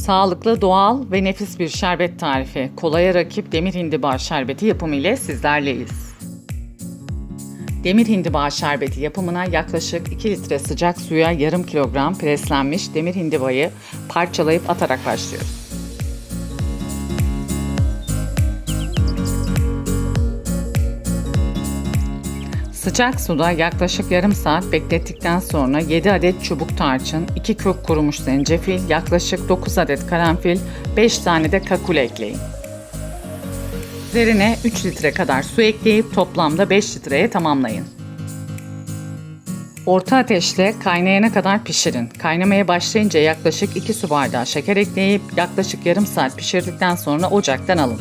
Sağlıklı, doğal ve nefis bir şerbet tarifi. Kolaya rakip demir hindiba şerbeti yapımı ile sizlerleyiz. Demir hindiba şerbeti yapımına yaklaşık 2 litre sıcak suya yarım kilogram preslenmiş demir hindibayı parçalayıp atarak başlıyoruz. Sıcak suda yaklaşık yarım saat beklettikten sonra 7 adet çubuk tarçın, 2 kök kurumuş zencefil, yaklaşık 9 adet karanfil, 5 tane de kakul ekleyin. Üzerine 3 litre kadar su ekleyip toplamda 5 litreye tamamlayın. Orta ateşte kaynayana kadar pişirin. Kaynamaya başlayınca yaklaşık 2 su bardağı şeker ekleyip yaklaşık yarım saat pişirdikten sonra ocaktan alın.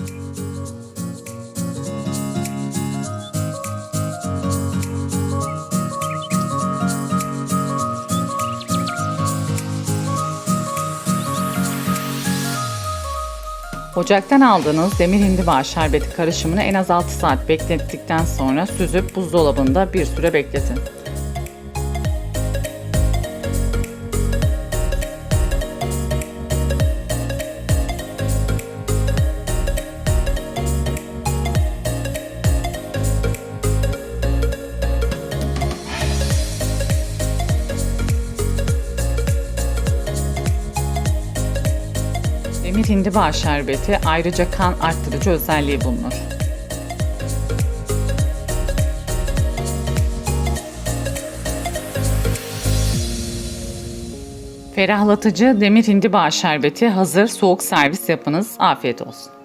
Ocaktan aldığınız demir hindiba şerbeti karışımını en az 6 saat beklettikten sonra süzüp buzdolabında bir süre bekletin. Demir hindiba şerbeti ayrıca kan arttırıcı özelliği bulunur. Ferahlatıcı demir hindiba şerbeti hazır soğuk servis yapınız. Afiyet olsun.